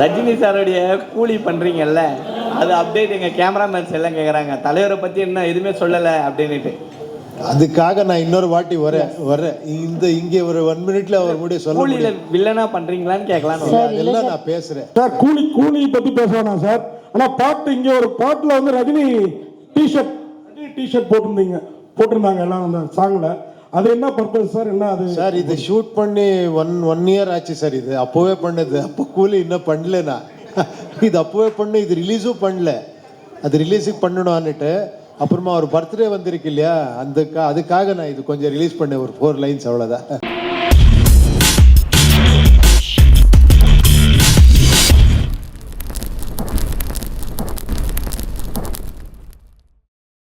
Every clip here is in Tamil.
ரஜினி சாரோடைய கூலி பண்ணுறீங்கல்ல அது அப்டேட் எங்கள் கேமராமேன்ஸ் எல்லாம் கேட்குறாங்க தலைவரை பற்றி என்ன எதுவுமே சொல்லலை அப்படின்னுட்டு. அதுக்காக நான் இன்னொரு வாட்டி வரேன் வரேன். இந்த இங்கே ஒரு ஒன் மினிட்ல அவர் முடிய சொல்ல கூலியில் வில்லனா பண்ணுறீங்களான்னு கேட்கலான்னு சார், இல்ல அதெல்லாம். நான் பேசுறேன். சார் கூலி கூலி பத்தி பேச வேணாம் சார். ஆனா பாட்டு இங்க ஒரு பாட்டுல வந்து ரஜினி டிஷர்ட் ரஜினி டிஷர்ட் போட்டிருந்தீங்க. போட்டிருந்தாங்க எல்லாம் அந்த சாங்ல அது என்ன பர்பஸ் சார் என்ன அது? சார் இது ஷூட் பண்ணி ஒன் ஒன் இயர் ஆச்சு சார் இது. அப்போவே பண்ணது. அப்போ கூலி இன்னும் பண்ணல நான் இது அப்போவே பண்ணு இது ரிலீஸும் பண்ணல. அது ரிலீஸுக்கு பண்ணணும்னுட்டு அப்புறமா ஒரு பர்த்டே வந்திருக்கு இல்லையா? அந்த அதுக்காக நான் இது கொஞ்சம் ரிலீஸ் பண்ணேன். ஒரு ஃபோர் லைன்ஸ் அவ்வளோதான்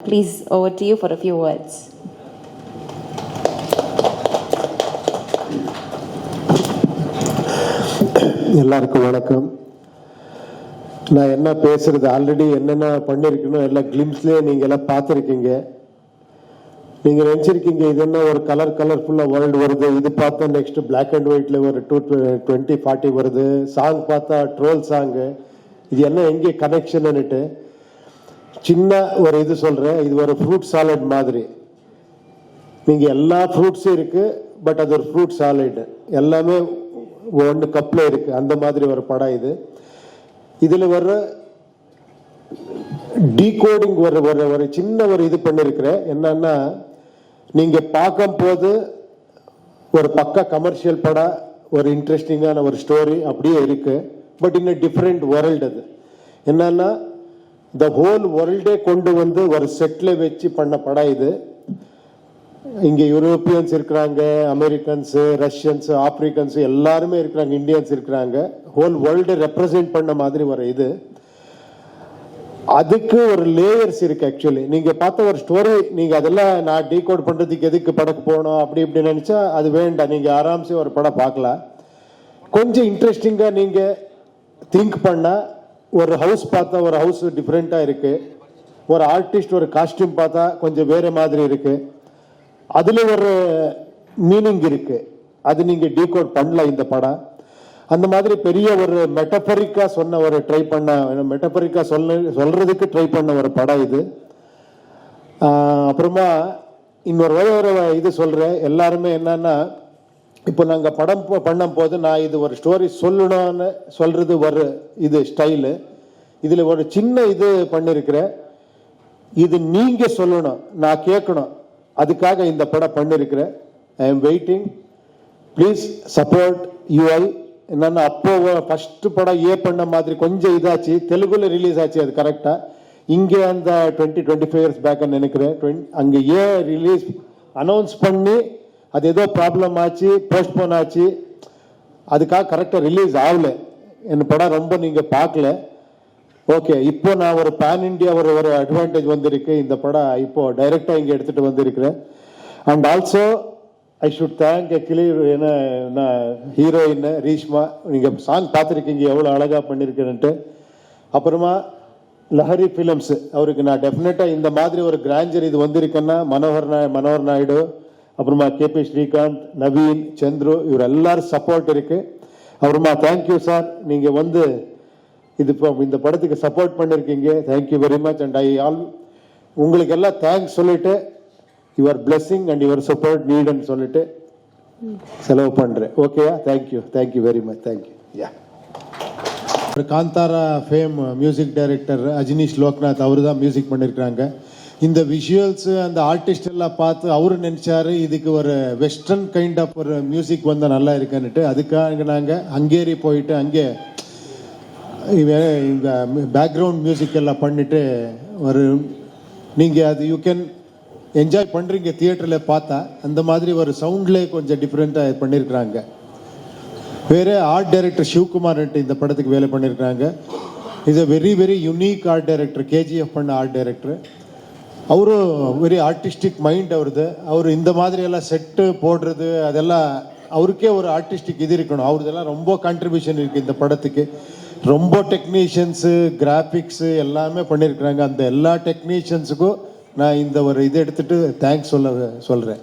Please, over to you for a few words. எல்லாருக்கும் வணக்கம். நான் என்ன பேசுறது ஆல்ரெடி என்னென்ன பண்ணியிருக்கணும் எல்லா கிளிம்ஸ்லேயே நீங்கள் எல்லாம் பார்த்துருக்கீங்க. நீங்கள் நினச்சிருக்கீங்க இது என்ன ஒரு கலர் கலர்ஃபுல்லாக வேர்ல்டு வருது? இது பார்த்தா நெக்ஸ்ட் பிளாக் அண்ட் ஒயிட்ல ஒரு டூ டுவெண்ட்டி ஃபார்ட்டி வருது. சாங் பார்த்தா ட்ரோல் சாங்கு இது என்ன எங்கே கனெக்ஷன்னுட்டு சின்ன ஒரு இது சொல்கிறேன் இது ஒரு ஃப்ரூட் சாலட் மாதிரி. நீங்கள் எல்லா ஃப்ரூட்ஸும் இருக்குது பட் அது ஒரு ஃப்ரூட் சாலட் எல்லாமே ஒன்று கப்பில் இருக்குது அந்த மாதிரி ஒரு படம் இது. இதில் வர்ற டீகோடிங் ஒரு ஒரு ஒரு சின்ன ஒரு இது பண்ணியிருக்கிறேன் என்னன்னா நீங்கள் பார்க்கும்போது ஒரு பக்க கமர்ஷியல் படம் ஒரு இன்ட்ரெஸ்டிங்கான ஒரு ஸ்டோரி அப்படியே இருக்கு. பட் இன்னும் டிஃப்ரெண்ட் வேர்ல்டு அது. என்னன்னா த ஹோல் வேர்ல்டே கொண்டு வந்து ஒரு செட்டில் வச்சு பண்ண படம் இது. இங்கே யூரோப்பியன்ஸ் இருக்கிறாங்க அமெரிக்கன்ஸ் ரஷ்யன்ஸ் ஆப்பிரிக்கன்ஸ் எல்லாருமே இருக்கிறாங்க இந்தியன்ஸ் இருக்கிறாங்க. ஹோல் வேர்ல்டு ரெப்ரசென்ட் பண்ண மாதிரி வர இது. அதுக்கு ஒரு லேயர்ஸ் இருக்கு ஆக்சுவலி நீங்க பார்த்த ஒரு ஸ்டோரி நீங்க அதெல்லாம் நான் டீ கோட் பண்றதுக்கு எதுக்கு படக்கு போகணும் அப்படி இப்படி நினைச்சா அது வேண்டாம். நீங்க ஆராம்சே ஒரு படம் பார்க்கலாம். கொஞ்சம் இன்ட்ரெஸ்டிங்கா நீங்க திங்க் பண்ணா ஒரு ஹவுஸ் பார்த்தா ஒரு ஹவுஸ் டிஃப்ரெண்டா இருக்கு. ஒரு ஆர்டிஸ்ட் ஒரு காஸ்டியூம் பார்த்தா கொஞ்சம் வேற மாதிரி இருக்கு. அதுல ஒரு மீனிங் இருக்கு. அது நீங்க டீகோட் பண்ணல இந்த படம். அந்த மாதிரி பெரிய ஒரு மெட்டபரிக்கா சொன்ன ஒரு ட்ரை பண்ண மெட்டபரிக்கா சொல்ல சொல்றதுக்கு ட்ரை பண்ண ஒரு படம் இது. அப்புறமா இன்னொரு ஒரு இது சொல்றேன். எல்லாருமே என்னன்னா இப்போ நாங்கள் படம் பண்ணும் போது நான் இது ஒரு ஸ்டோரி சொல்லணும்னு சொல்றது ஒரு இது ஸ்டைலு இதில் ஒரு சின்ன இது பண்ணிருக்கிறேன். இது நீங்க சொல்லணும். நான் கேட்கணும். அதுக்காக இந்த படம் பண்ணிருக்கிறேன் I am waiting please support UI என்னன்னா அப்போ ஃபர்ஸ்ட் படம் ஏ பண்ண மாதிரி கொஞ்சம் இதாச்சு. தெலுங்குல ரிலீஸ் ஆச்சு அது கரெக்டா இங்கே அந்த twenty twenty five years back நினைக்கிறேன். 20 அங்க ஏ ரிலீஸ் அனௌன்ஸ் பண்ணி அது ஏதோ ப்ராப்ளம் ஆச்சு போஸ்ட்போன் ஆச்சு. அதுக்காக கரெக்டாக ரிலீஸ் ஆகல. என் படம் ரொம்ப நீங்கள் பார்க்கல. ஓகே இப்போ நான் ஒரு பேன் இந்தியா ஒரு ஒரு அட்வான்டேஜ் வந்திருக்கு. இந்த படம் இப்போ டைரக்டா இங்க எடுத்துட்டு வந்திருக்கிறேன். And also I should thank actually என்ன ஹீரோயின் ரீஷ்மா. நீங்க சாங் பார்த்துருக்கீங்க எவ்வளோ அழகா பண்ணிருக்கேன்ட்டு அப்புறமா லஹரி ஃபிலிம்ஸ் அவருக்கு நான் டெஃபினட்டா இந்த மாதிரி ஒரு கிராஞ்சர் இது வந்திருக்கேன்னா மனோகர் நாய் மனோகர் நாயுடு அப்புறமா கேபி ஸ்ரீகாந்த் நவீன் சந்துரு இவர் எல்லாரும் சப்போர்ட் இருக்கு. அப்புறமா தேங்க்யூ சார் நீங்க வந்து இது இப்போ இந்த படத்துக்கு சப்போர்ட் பண்ணியிருக்கீங்க thank you very much and I all உங்களுக்கு எல்லாம் தேங்க்ஸ் சொல்லிட்டு your blessing and your support நீடுன்னு சொல்லிட்டு செலவு பண்ணுறேன் ஓகேயா thank you thank you very much thank you yeah Kantara fame music director Ajinish Loknath அவர் தான் மியூசிக் பண்ணியிருக்காங்க இந்த விஷுவல்ஸு அந்த ஆர்டிஸ்ட் எல்லாம் பார்த்து அவரு நினச்சாரு இதுக்கு ஒரு வெஸ்டர்ன் கைண்ட் ஆஃப் ஒரு மியூசிக் வந்தால் நல்லா இருக்குன்னுட்டு. அதுக்காக நாங்கள் ஹங்கேரி போயிட்டு அங்கே இவன் இந்த பேக்ரவுண்ட் மியூசிக் எல்லாம் பண்ணிட்டு ஒரு நீங்கள் அது யூ கேன் என்ஜாய் பண்ணுறீங்க தியேட்டரில் பார்த்தா அந்த மாதிரி ஒரு சவுண்ட்லேயே கொஞ்சம் டிஃப்ரெண்ட்டாக பண்ணியிருக்கிறாங்க வேறு ஆர்ட் டைரக்டர் சிவகுமார்ன்ட்டு இந்த படத்துக்கு வேலை பண்ணியிருக்கிறாங்க இது very very unique art director KGF பண்ண ஆர்ட் டைரக்டர் அவரும் வெரி ஆர்டிஸ்டிக் மைண்ட் அவருது. அவர் இந்த மாதிரி எல்லாம் செட்டு போடுறது அதெல்லாம் அவருக்கே ஒரு ஆர்டிஸ்டிக் இது இருக்கணும். அவருதெல்லாம் ரொம்ப கான்ட்ரிபியூஷன் இருக்குது இந்த படத்துக்கு. ரொம்ப டெக்னீஷியன்ஸு கிராஃபிக்ஸு எல்லாமே பண்ணியிருக்கிறாங்க அந்த எல்லா டெக்னீஷியன்ஸுக்கும் நான் இந்த ஒரு இது எடுத்துகிட்டு தேங்க்ஸ் சொல்ல சொல்கிறேன்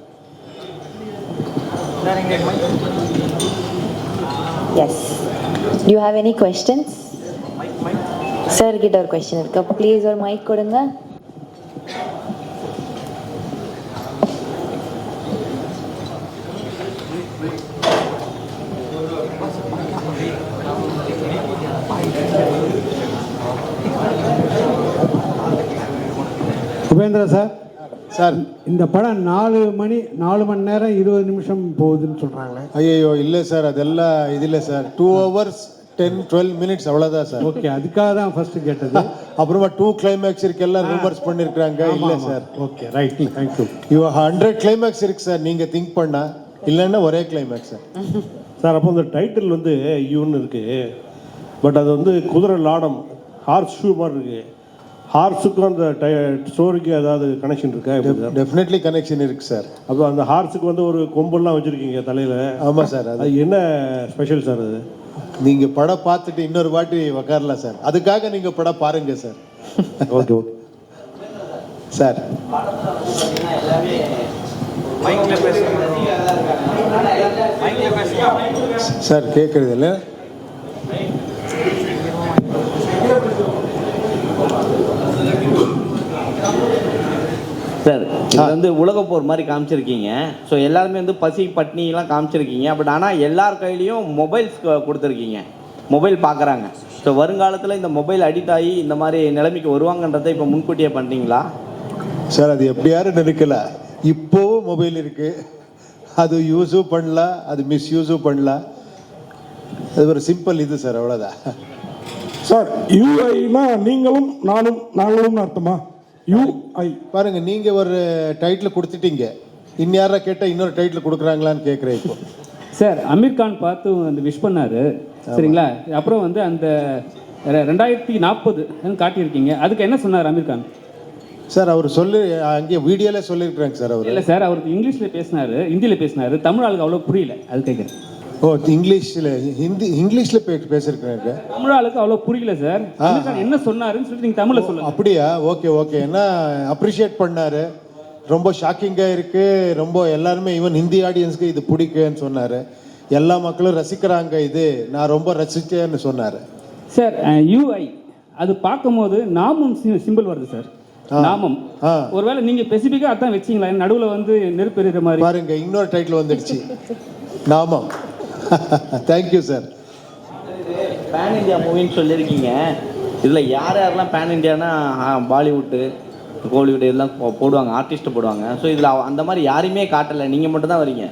yes you have any questions sir கிட்ட ஒரு கொஸ்டின் இருக்கு. ப்ளீஸ் ஒரு மைக் கொடுங்க. உபேந்திரா சார். சார். இந்த படம் நாலு மணி நாலு மணி நேரம் இருபது நிமிஷம் போகுதுன்னு சொல்றாங்களே. ஐயோ இல்லை சார் அதெல்லாம் இது இல்லை sir. Two hours ten twelve minutes அவ்வளோதான் சார். ஓகே அதுக்காக தான் ஃபர்ஸ்ட் கேட்டது. அப்புறமா டூ கிளைமேக்ஸ் இருக்கு எல்லாம் ரூமர்ஸ் பண்ணிருக்காங்க இல்லை sir. Okay right thank you இவ ஹண்ட்ரட் கிளைமேக்ஸ் இருக்கு சார். நீங்க திங்க் பண்ணா. இல்லைன்னா ஒரே கிளைமேக்ஸ் சார். சார் அப்போ இந்த டைட்டில் வந்து யூன்னு இருக்கு. பட் அது வந்து குதிரை லாடம் ஹார்ஸ் ஷூ மாதிரி இருக்கு. ஹார்ஸுக்கும் அந்த ஸ்டோரிக்கு ஏதாவது கனெக்ஷன் இருக்கா? டெஃபினெட்லி கனெக்ஷன் இருக்கு சார் அப்போ அந்த ஹார்ஸுக்கு வந்து ஒரு கொம்பெல்லாம் வச்சிருக்கீங்க தலையில. ஆமா சார் அது. அது என்ன ஸ்பெஷல் சார் அது? நீங்க படம் பார்த்துட்டு இன்னொரு வாட்டி உக்காரலாம் சார் அதுக்காக நீங்க படம் பாருங்க sir okay okay. Sir sir கேட்குறது இல்லை சார் இது வந்து உலகப் போர் மாதிரி காமிச்சிருக்கீங்க. ஸோ எல்லாருமே வந்து பசி பட்னிலாம் காமிச்சிருக்கீங்க. பட் ஆனால் எல்லார் கையிலையும் மொபைல்ஸ் கொடுத்துருக்கீங்க. மொபைல் பார்க்குறாங்க ஸோ வருங்காலத்தில் இந்த மொபைல் அடிக்ட் ஆகி இந்த மாதிரி நிலைமைக்கு வருவாங்கன்றதை இப்போ முன்கூட்டியே பண்ணிட்டீங்களா சார் அது எப்படியாரு நினைக்கல. இப்போவும் மொபைல் இருக்கு. அது யூஸும் பண்ணலாம் அது மிஸ்யூஸும் பண்ணலாம் அது ஒரு சிம்பிள் இது சார் அவ்வளோதான் சார் யூஐனா நீங்களும் நானும் நாங்களும் அர்த்தமா? யூஐ பாருங்க நீங்க ஒரு டைட்டில் கொடுத்துட்டீங்க. இன்யாரா கேட்டால் இன்னொரு டைட்டில் கொடுக்குறாங்களான்னு கேட்குறேன் இப்போ. சார் அமீர் கான் பார்த்து அந்த விஷ் பண்ணாரு. சரிங்களா? அப்புறம் வந்து அந்த ரெண்டாயிரத்தி நாற்பது காட்டியிருக்கீங்க. அதுக்கு என்ன சொன்னார் அமீர் கான்? சார் அவர் சொல்லி அங்கே வீடியோல சொல்லியிருக்கிறாங்க சார் அவர். இல்லை சார் அவருக்கு இங்கிலீஷில் பேசினாரு ஹிந்தியில் பேசினாரு. தமிழ் ஆளுக்கு அவ்வளோ புரியல. அது கேட்குறேன் ஓ இங்கிலீஷில் ஹிந்தி இங்கிலீஷில் பே பேசியிருக்கிறாங்க தமிழ் ஆளுக்கு அவ்வளோ புரியல சார். என்ன சொன்னாருன்னு சொல்லிட்டு நீங்கள் தமிழில் சொல்லுங்க. அப்படியா? Okay okay. ஏன்னா அப்ரிஷியேட் பண்ணாரு? ரொம்ப ஷாக்கிங்காக இருக்கு. ரொம்ப எல்லாருமே ஈவன் ஹிந்தி ஆடியன்ஸ்க்கு இது பிடிக்குன்னு சொன்னாரு. எல்லா மக்களும் ரசிக்கிறாங்க இது. நான் ரொம்ப ரசிச்சேன்னு சொன்னாரு. சார் யூஐ அது பார்க்கும்போது நாமம் சிம்பிள் வருது சார். நாமம். ஒருவேளை நீங்கள் ஸ்பெசிஃபிக்காக அதான் வச்சிங்களா? நடுவில் வந்து நெருப்பு எறிகிற மாதிரி. பாருங்க இன்னொரு டைட்டில் வந்துடுச்சு. நாமம். Thank you sir pan India மூவின்னு சொல்லியிருக்கீங்க. இதில் யார் யாரெல்லாம் பேன் இந்தியானா பாலிவுட்டு கோலிவுட் இதெல்லாம் போ- போடுவாங்க ஆர்டிஸ்ட்டு போடுவாங்க. ஸோ இதில் அந்த மாதிரி யாரையுமே காட்டலை. நீங்கள் மட்டும் தான் வரீங்க.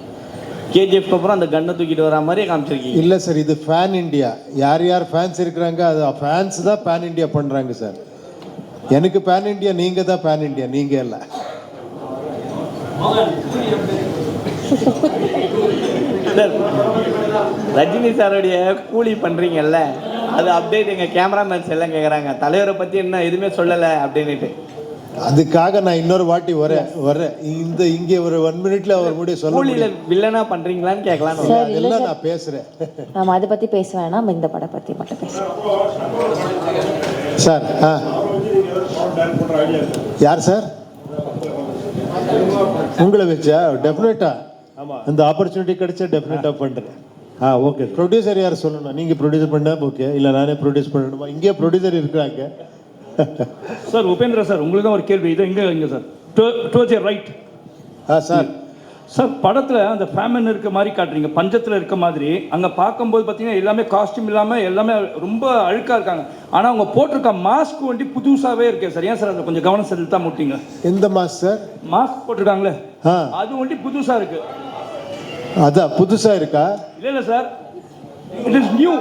கேஜிஎஃப்க்கு அப்புறம் அந்த கன்னை தூக்கிட்டு வர மாதிரியே காமிச்சிருக்கீங்க. இல்லை சார் இது ஃபேன் இந்தியா யார் யார் ஃபேன்ஸ் இருக்கிறாங்க அது ஃபேன்ஸ் தான் பேன் இந்தியா பண்ணுறாங்க சார் எனக்கு பேன் இந்தியா நீங்கள் தான் பேன் இந்தியா நீங்கள் இல்லை. சார் ரஜினி சாருடைய கூலி பண்ணுறீங்கல்ல அது அப்டேட் எங்கள் கேமராமேன்ஸ் எல்லாம் கேட்குறாங்க தலைவரை பற்றி என்ன எதுவுமே சொல்லலை அப்படின்னுட்டு. அதுக்காக நான் இன்னொரு வாட்டி வரேன் வரேன். இந்த இங்கே ஒரு ஒன் மினிட்ல அவர் முடிய சொல்ல முடியும். வில்லனா பண்ணுறீங்களான்னு கேட்கலான்னு சார் இல்லை அதெல்லாம் நான் பேசுறேன். நம்ம அதை பற்றி பேச வேணாம் இந்த படம் பற்றி மட்டும் பேசுவோம் சார் ஆ. யார் சார்? உங்களை வச்சா டெஃபினட்டா அந்த ஆப்பர்ச்சுனிட்டி கிடைச்சா டெஃபினட்டா பண்றேன். ஆ ஓகே ப்ரொடியூசர் யார் சொல்லணும்? நீங்க ப்ரொடியூஸ் பண்ணா ஓகே இல்ல நானே ப்ரொடியூஸ் பண்ணணுமா? இங்கே ப்ரொடியூசர் இருக்கிறாங்க. சார் உபேந்திரா சார் உங்களுக்கு தான் ஒரு கேள்வி. இது எங்க இங்க சார் டுவர்ட்ஸ் ஏ ரைட். ஆ சார் சார் படத்துல அந்த ஃபேமன் இருக்க மாதிரி காட்டுறீங்க. பஞ்சத்துல இருக்க மாதிரி. அங்க பார்க்கும்போது பார்த்தீங்கன்னா எல்லாமே காஸ்டியூம் இல்லாம எல்லாமே ரொம்ப அழுக்கா இருக்காங்க. ஆனா அவங்க போட்டிருக்க மாஸ்க் வண்டி புதுசாவே இருக்கே சார் ஏன் சார் அதை கொஞ்சம் கவனம் செலுத்தா முட்டீங்க எந்த மாஸ் சார் மாஸ்க் போட்டிருக்காங்களே? அது வண்டி புதுசா இருக்கு. அதான் புதுசா இருக்கா? இல்ல இல்ல சார் இட் இஸ் நியூ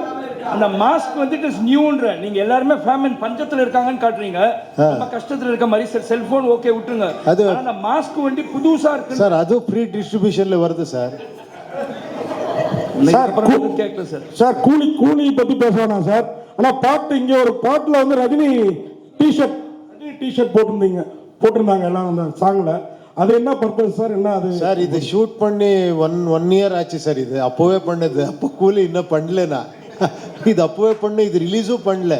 அந்த மாஸ்க் வந்து இட் இஸ் நியூன்ற நீங்க எல்லாருமே ஃபேமன் பஞ்சத்துல இருக்காங்கன்னு காட்டுறீங்க. ரொம்ப கஷ்டத்துல இருக்க மாதிரி சார் செல்போன் ஓகே விட்டுருங்க. அது- அந்த மாஸ்க் வண்டி புதுசா இருக்கு. சார் அதுவும் ஃப்ரீ டிஸ்ட்ரிபியூஷன்ல வருது சார். சார் கேட்கல சார். சார் கூலி கூலி பத்தி பேச வேணாம் சார். ஆனா பாட்டு இங்க ஒரு பாட்டுல வந்து ரஜினி டிஷர்ட் ரஜினி டிஷர்ட் போட்டிருந்தீங்க. போட்டிருந்தாங்க எல்லாம் அந்த சாங்ல அது என்ன பர்பஸ் சார்? என்ன அது? சார் இது ஷூட் பண்ணி ஒன் ஒன் இயர் ஆச்சு சார் இது. அப்போவே பண்ணது. அப்போ கூலி இன்னும் பண்ணல நான் இது அப்போவே பண்ணு இது ரிலீஸும் பண்ணல.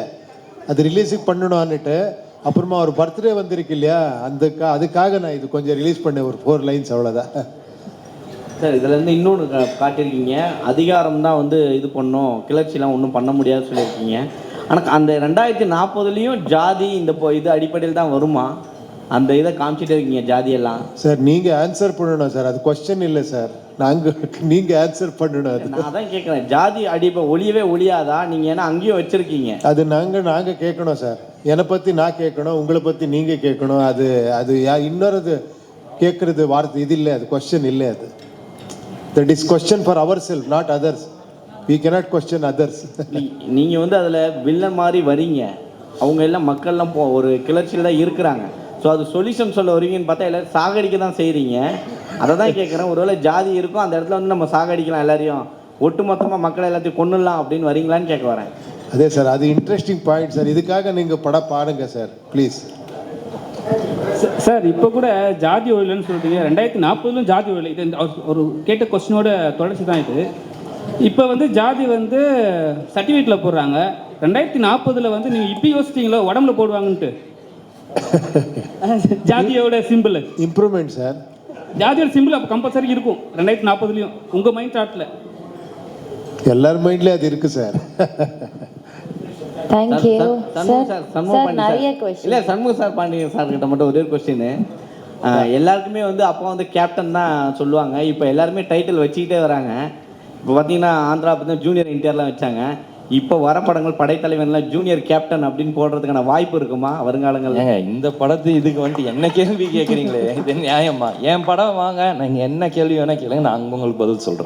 அது ரிலீஸுக்கு பண்ணணும்னுட்டு அப்புறமா ஒரு பர்த்டே வந்திருக்கு இல்லையா? அந்த அதுக்காக நான் இது கொஞ்சம் ரிலீஸ் பண்ணேன் ஒரு ஃபோர் லைன்ஸ் அவ்வளோதான் சார் இதில் இருந்து இன்னொன்று காட்டியிருக்கீங்க. அதிகாரம் தான் வந்து இது பண்ணும். கிளர்ச்சிலாம் ஒன்றும் பண்ண முடியாது சொல்லியிருக்கீங்க. ஆனால் அந்த ரெண்டாயிரத்தி நாற்பதுலேயும் ஜாதி இந்த இது அடிப்படையில் தான் வருமா? அந்த இதை காமிச்சிட்டே இருக்கீங்க ஜாதியெல்லாம். சார் நீங்க ஆன்சர் பண்ணணும் சார் அது கொஸ்டின் இல்லை சார் நாங்க நீங்க ஆன்சர் பண்ணணும் அது. நான் அதான் கேட்குறேன் ஜாதி அடிப்பை ஒளியவே ஒளியாதா? நீங்கள் ஏன்னா அங்கேயும் வச்சிருக்கீங்க? அது நாங்க நாங்க கேட்கணும் சார் என்னை பத்தி நான் கேட்கணும் உங்களை பத்தி நீங்க கேட்கணும். அது அது யா- இன்னொரு கேட்கறது வார்த்தை இது இல்லை அது கொஸ்டின் இல்லை அது. That is question for our self not others we cannot question others நீ- நீங்க வந்து அதுல வில்லன் மாதிரி வரீங்க. அவங்க எல்லாம் மக்கள்லாம் போ ஒரு கிளர்ச்சியில் தான் இருக்கிறாங்க. ஸோ அது சொல்யூஷன் சொல்ல வரீங்கன்னு பார்த்தா எல்லாரும் சாகடிக்க தான் செய்கிறீங்க அதை தான் கேட்குறேன் ஒருவேளை ஜாதி இருக்கும் அந்த இடத்துல வந்து நம்ம சாகடிக்கலாம் எல்லாரையும். ஒட்டுமொத்தமாக மக்களை எல்லாத்தையும் கொண்டுடலாம் அப்படின்னு வரீங்களான்னு கேட்க வரேன். அதே சார் அது இன்ட்ரெஸ்டிங் பாயிண்ட் சார். இதுக்காக நீங்க படம் பாருங்க சார் ப்ளீஸ் சார் இப்போ கூட ஜாதி ஒழியலன்னு சொல்லிட்டீங்க ரெண்டாயிரத்தி நாற்பதுலும் ஜாதி ஒழியல. இது ஒரு கேட்ட கொஸ்டினோட தொடர்ச்சி தான் இது. இப்போ வந்து ஜாதி வந்து சர்டிஃபிகேட்டில் போடுறாங்க. ரெண்டாயிரத்தி நாற்பதுல வந்து நீங்கள் இப்போ யோசிச்சிங்களோ? உடம்புல போடுவாங்கன்ட்டு. ஜாதியோட சிம்பிள் இம்ப்ரூவ்மெண்ட் சார் ஜாதியோட சிம்பிள் அப்போ கம்பல்சரி இருக்கும். ரெண்டாயிரத்தி நாற்பதுலையும். உங்கள் மைண்ட் தாட்டில் எல்லார் மைண்ட்லயும் அது இருக்கு sir thank you sir sir Shanmuga sir Pandi நிறைய கொஸ்டின் இல்லை சண்முக சார் பாண்டியன் சார் கிட்ட மட்டும் ஒரே ஒரு கொஸ்டின் எல்லாருக்குமே வந்து அப்போ வந்து கேப்டன் தான் சொல்லுவாங்க. இப்போ எல்லாருமே டைட்டில் வச்சுக்கிட்டே வராங்க. இப்போ பார்த்தீங்கன்னா ஆந்திரா பார்த்தீங்கன்னா ஜூனியர் என்டிஆர்லாம் வச்சாங்க. இப்போ வர படங்கள் படைத்தலைவன்லாம் ஜூனியர் கேப்டன் அப்படின்னு போடுறதுக்கான வாய்ப்பு இருக்குமா? வருங்காலங்கள் ஏங்க இந்த படத்து இதுக்கு வந்துட்டு என்ன கேள்வி கேட்குறீங்களே இது நியாயமா? என் படம் வாங்க? நீங்கள் என்ன கேள்வி வேணால் கேளுங்க நான் உங்களுக்கு பதில் சொல்கிறேன்